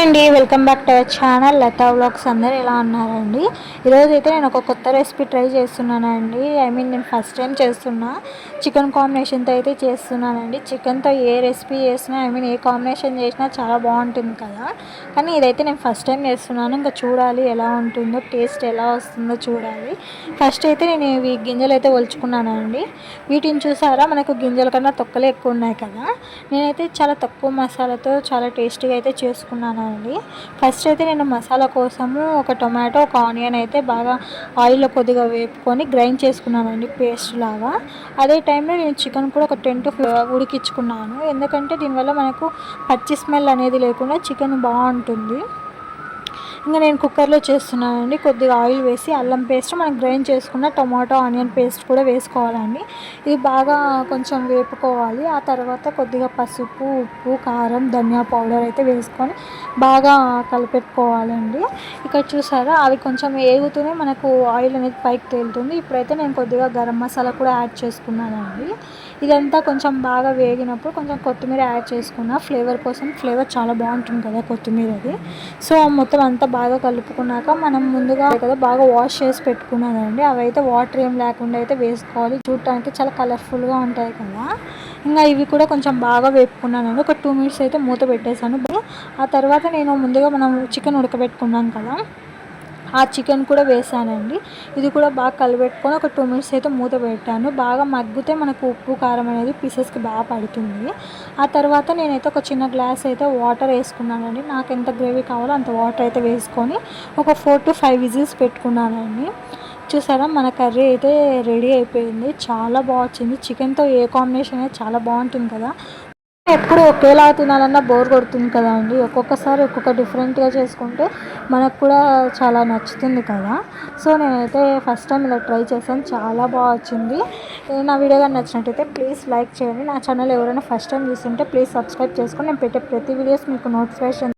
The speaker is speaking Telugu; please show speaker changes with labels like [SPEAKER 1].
[SPEAKER 1] అండి welcome back to our channel. Latha vlogs అందరు ఎలా ఉన్నారండి? ఈరోజు అయితే నేను ఒక కొత్త రెసిపీ ట్రై చేస్తున్నానండి. ఐ మీన్ నేను ఫస్ట్ టైం చేస్తున్నా. చికెన్ కాంబినేషన్తో అయితే చేస్తున్నానండి. చికెన్తో ఏ రెసిపీ చేసినా ఐ మీన్ ఏ కాంబినేషన్ చేసినా చాలా బాగుంటుంది కదా. కానీ ఇదైతే నేను ఫస్ట్ టైం చేస్తున్నాను. ఇంకా చూడాలి ఎలా ఉంటుందో టేస్ట్ ఎలా వస్తుందో చూడాలి. ఫస్ట్ అయితే నేను ఇవి గింజలు అయితే ఒలుచుకున్నానండి. వీటిని చూసారా? మనకు గింజల కన్నా తొక్కలే ఎక్కువ ఉన్నాయి కదా. నేనైతే చాలా తక్కువ మసాలాతో చాలా టేస్టీగా అయితే చేసుకున్నాను అండి ఫస్ట్ అయితే నేను మసాలా కోసము ఒక టొమాటో ఒక ఆనియన్ అయితే బాగా ఆయిల్లో కొద్దిగా వేపుకొని గ్రైండ్ చేసుకున్నానండి పేస్ట్ లాగా. అదే టైంలో నేను చికెన్ కూడా ఒక టెన్ టు ఉడికించుకున్నాను. ఎందుకంటే దీనివల్ల మనకు పచ్చి స్మెల్ అనేది లేకుండా చికెన్ బాగుంటుంది. ఇంకా నేను కుక్కర్లో చేస్తున్నానండి. కొద్దిగా ఆయిల్ వేసి అల్లం పేస్ట్ మనం గ్రైండ్ చేసుకున్న టమాటో ఆనియన్ పేస్ట్ కూడా వేసుకోవాలండి. ఇది బాగా కొంచెం వేపుకోవాలి. ఆ తర్వాత కొద్దిగా పసుపు ఉప్పు కారం ధనియా పౌడర్ అయితే వేసుకొని బాగా కలిపెట్టుకోవాలండి. ఇక్కడ చూసారా? అవి కొంచెం ఏగుతూనే మనకు ఆయిల్ అనేది పైకి తేలుతుంది. ఇప్పుడైతే నేను కొద్దిగా గరం మసాలా కూడా యాడ్ చేసుకున్నానండి. ఇదంతా కొంచెం బాగా వేగినప్పుడు కొంచెం కొత్తిమీర యాడ్ చేసుకున్న ఫ్లేవర్ కోసం ఫ్లేవర్ చాలా బాగుంటుంది కదా కొత్తిమీరది సో మొత్తం అంతా బాగా కలుపుకున్నాక మనం ముందుగా కదా బాగా వాష్ చేసి పెట్టుకున్నానండి అవి అయితే వాటర్ ఏం లేకుండా అయితే వేసుకోవాలి. చూడటానికి చాలా కలర్ఫుల్గా ఉంటాయి కదా. ఇంకా ఇవి కూడా కొంచెం బాగా వేపుకున్నానండి ఒక టూ మినిట్స్ అయితే మూత పెట్టేశాను. ఆ తర్వాత నేను ముందుగా మనం చికెన్ ఉడకబెట్టుకున్నాం కదా. ఆ చికెన్ కూడా వేసానండి. ఇది కూడా బాగా కలిపెట్టుకొని ఒక టూ మినిట్స్ అయితే మూత పెట్టాను. బాగా మగ్గితే మనకు ఉప్పు కారం అనేది పీసెస్కి బాగా పడుతుంది. ఆ తర్వాత నేనైతే ఒక చిన్న గ్లాస్ అయితే వాటర్ వేసుకున్నానండి. నాకు ఎంత గ్రేవీ కావాలో అంత వాటర్ అయితే వేసుకొని ఒక ఫోర్ టు ఫైవ్ విజిల్స్ పెట్టుకున్నానండి. చూసారా మన కర్రీ అయితే రెడీ అయిపోయింది. చాలా బాగా వచ్చింది. చికెన్తో ఏ కాంబినేషన్ అయితే చాలా బాగుంటుంది కదా. ఎప్పుడు ఒకేలా తినాలన్నా బోర్ కొడుతుంది కదా అండి. ఒక్కొక్కసారి ఒక్కొక్క డిఫరెంట్గా చేసుకుంటే మనకు కూడా చాలా నచ్చుతుంది కదా. సో నేనైతే ఫస్ట్ టైం ఇలా ట్రై చేశాను. చాలా బాగా వచ్చింది. నా వీడియో కానీ నచ్చినట్టయితే ప్లీజ్ లైక్ చేయండి. నా ఛానల్ ఎవరైనా ఫస్ట్ టైం చూస్తుంటే ప్లీజ్ సబ్స్క్రైబ్ చేసుకొని నేను పెట్టే ప్రతి వీడియోస్ మీకు నోటిఫికేషన్